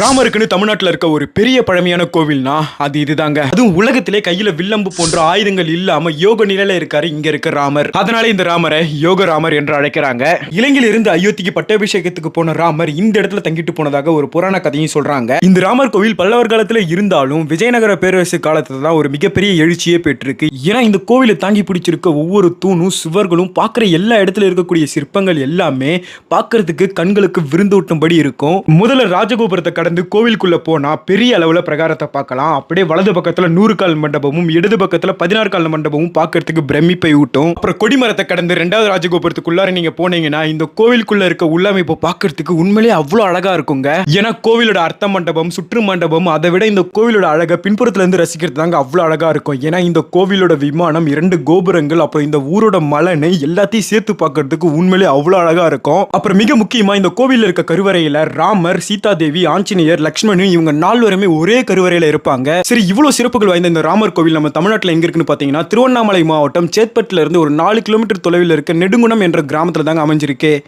ராமருக்குன்னு தமிழ்நாட்டில் இருக்க ஒரு பெரிய பழமையான கோவில்னா அது இதுதாங்க. அதுவும் உலகத்திலே கையில வில்லம்பு போன்ற ஆயுதங்கள் இல்லாம யோக நிலையில இருக்காரு இங்க இருக்க ராமர். அதனால இந்த ராமரை யோக ராமர் என்று அழைக்கிறாங்க. இலங்கையில இருந்து அயோத்திக்கு பட்டாபிஷேகத்துக்கு போன ராமர் இந்த இடத்துல தங்கிட்டு போனதாக ஒரு புராண கதையும் சொல்றாங்க. இந்த ராமர் கோவில் பல்லவர் காலத்துல இருந்தாலும் விஜயநகர பேரரசு காலத்துல தான் ஒரு மிகப்பெரிய எழுச்சியே பெற்றிருக்கு. ஏன்னா இந்த கோவிலை தாங்கி பிடிச்சிருக்க ஒவ்வொரு தூணும் சுவர்களும் பார்க்குற எல்லா இடத்துல இருக்கக்கூடிய சிற்பங்கள் எல்லாமே பார்க்கறதுக்கு கண்களுக்கு விருந்தூட்டும்படி இருக்கும். முதல்ல ராஜகோபுரத்தை கடந்து கோவிலுக்குள்ள போனா பெரிய அளவில் பிரகாரத்தை பார்க்கலாம். அப்படியே வலது பக்கத்தில் நூறு கால் மண்டபமும் இடது பக்கத்தில் பதினாறு கால் மண்டபமும் பார்க்கறதுக்கு பிரமிப்பை ஊட்டும். அப்புறம் கொடிமரத்தை கடந்து ரெண்டாவது ராஜகோபுரத்துக்குள்ளார நீங்க போனீங்கன்னா இந்த கோவிலுக்குள்ள இருக்க உள்ளமைப்பு பார்க்கறதுக்கு உண்மையிலே அவ்வளோ அழகா இருக்குங்க. ஏன்னா கோவிலோட அர்த்த மண்டபம் சுற்று மண்டபம் அதை விட இந்த கோவிலோட அழகை பின்புறத்துல இருந்து ரசிக்கிறது தாங்க அவ்வளோ அழகா இருக்கும். ஏன்னா இந்த கோவிலோட விமானம் இரண்டு கோபுரங்கள் அப்புறம் இந்த ஊரோட மலனை எல்லாத்தையும் சேர்த்து பார்க்கறதுக்கு உண்மையிலே அவ்வளோ அழகா இருக்கும். அப்புறம் மிக முக்கியமா இந்த கோவிலில் இருக்க கருவறையில் ராமர் சீதா தேவி ஆஞ்சநேயர் லக்ஷ்மணன் இவங்க நால்வருமே ஒரே கருவறையில இருப்பாங்க. சரி இவ்வளவு சிறப்புகள் வாய்ந்த இந்த ராமர் கோவில் நம்ம தமிழ்நாட்டில் எங்க இருக்குன்னு பாத்தீங்கன்னா திருவண்ணாமலை மாவட்டம் சேத்பட்டுல இருந்து ஒரு நாலு கிலோமீட்டர் தொலைவில் இருக்க நெடுங்குணம் என்ற கிராமத்துல தாங்க அமைஞ்சிருக்கு.